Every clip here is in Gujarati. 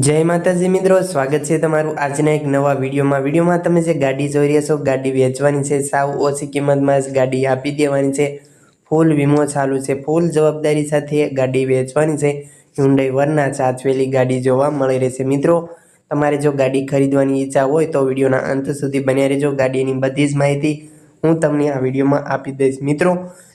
જય માતાજી મિત્રો, સ્વાગત છે તમારું આજના એક નવા વિડીયોમાં. વિડીયોમાં તમે જે ગાડી જોઈ રહ્યા છો, ગાડી વેચવાની છે, સાવ ઓછી કિંમતમાં જ ગાડી આપી દેવાની છે. ફૂલ વીમો ચાલુ છે. ફૂલ જવાબદારી સાથે ગાડી વેચવાની છે. હ્યુન્ડાઈ વરના સાચવેલી ગાડી જોવા મળી રહેશે મિત્રો, તમારે જો ગાડી ખરીદવાની ઈચ્છા હોય તો વિડીયોના અંત સુધી બન્યા રહેજો. ગાડીની બધી જ માહિતી હું તમને આ વિડીયોમાં આપી દઈશ. મિત્રો,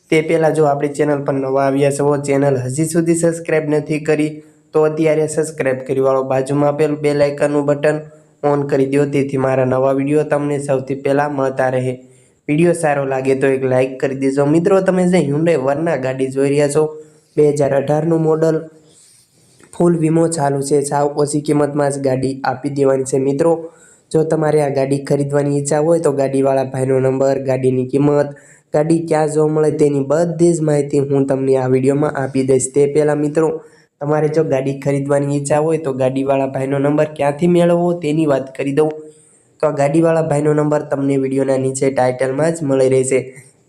તે પહેલાં જો આપણી ચેનલ પર નવા આવ્યા છો, ચેનલ હજી સુધી સબસ્ક્રાઈબ નથી કરી તો અત્યારે સબસ્ક્રાઇબ કરી વાળો બાજુમાં આપેલ બે લાઇકનનું બટન ઓન કરી દો તેથી મારા નવા વીડિયો તમને સૌથી પહેલાં મળતા રહે. વીડિયો સારો લાગે તો એક લાઇક કરી દેજો. મિત્રો, તમે જે હ્યુન્ડાઈ વરના ગાડી જોઈ રહ્યા છો, બે હજાર અઢારનું મોડલ ફૂલ વીમો ચાલુ છે. સાવ ઓછી કિંમતમાં જ ગાડી આપી દેવાની છે. મિત્રો, જો તમારે આ ગાડી ખરીદવાની ઈચ્છા હોય તો ગાડીવાળા ભાઈનો નંબર, ગાડીની કિંમત, ગાડી ક્યાં જોવા મળે તેની બધી જ માહિતી હું તમને આ વિડીયોમાં આપી દઈશ. તે પહેલાં મિત્રો તમારે જો ગાડી ખરીદવાની ઈચ્છા હોય તો ગાડીવાળા ભાઈનો નંબર ક્યાંથી મેળવવો તેની વાત કરી દઉં. તો આ ગાડીવાળા ભાઈનો નંબર તમને વિડીયોના નીચે ટાઇટલમાં જ મળી રહેશે.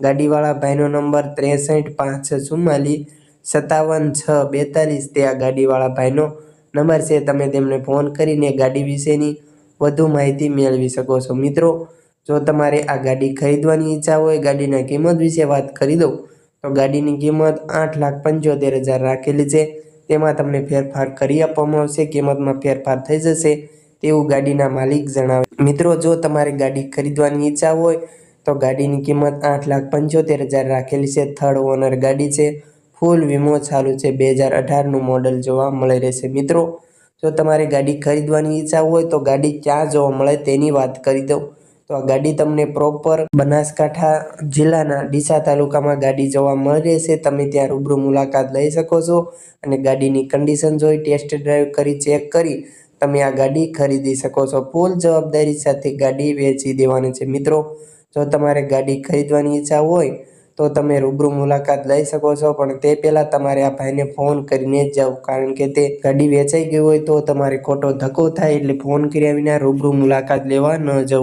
ગાડીવાળા ભાઈનો નંબર ત્રેસઠ પાંચ ચુમ્માલીસ સત્તાવન છ બેતાલીસ તે આ ગાડીવાળા ભાઈનો નંબર છે. તમે તેમને ફોન કરીને ગાડી વિશેની વધુ માહિતી મેળવી શકો છો. મિત્રો, જો તમારે આ ગાડી ખરીદવાની ઈચ્છા હોય, ગાડીના કિંમત વિશે વાત કરી દઉં, તો ગાડીની કિંમત આઠ લાખ પંચોતેર હજાર રાખેલી છે. તેમાં તમને ફેરફાર કરી આપવામાં આવશે, કિંમતમાં ફેરફાર થઈ જશે તેવું ગાડીના માલિક જણાવે મિત્રો, જો તમારે ગાડી ખરીદવાની ઈચ્છા હોય, તો ગાડીની કિંમત આઠ લાખ પંચોતેર હજાર રાખેલી છે. થર્ડ ઓનર ગાડી છે. ફૂલ વીમો ચાલુ છે. બે હજાર અઢારનું મોડલ જોવા મળી રહેશે. મિત્રો, જો તમારે ગાડી ખરીદવાની ઈચ્છા હોય, તો ગાડી ક્યાં જોવા મળે તેની વાત કરી દઉં. તો આ ગાડી તમને પ્રોપર બનાસકાંઠા જિલ્લાના ડીસા તાલુકામાં ગાડી જોવા મળે છે. તમે ત્યાં રૂબરૂ મુલાકાત લઈ શકો છો અને ગાડીની કન્ડિશન જોઈ ટેસ્ટ ડ્રાઈવ કરી ચેક કરી તમે આ ગાડી ખરીદી શકો છો. ફૂલ જવાબદારી સાથે ગાડી વેચી દેવાની છે. મિત્રો, જો તમારે ગાડી ખરીદવાની ઈચ્છા હોય તો તમે રૂબરૂ મુલાકાત લઈ શકો છો. પણ તે પહેલાં તમારે આ ભાઈને ફોન કરીને જ જાઓ કારણ કે તે ગાડી વેચાઈ ગઈ હોય તો તમારે ખોટો ધક્કો થાય એટલે ફોન કર્યા વિના રૂબરૂ મુલાકાત લેવા ન જવું.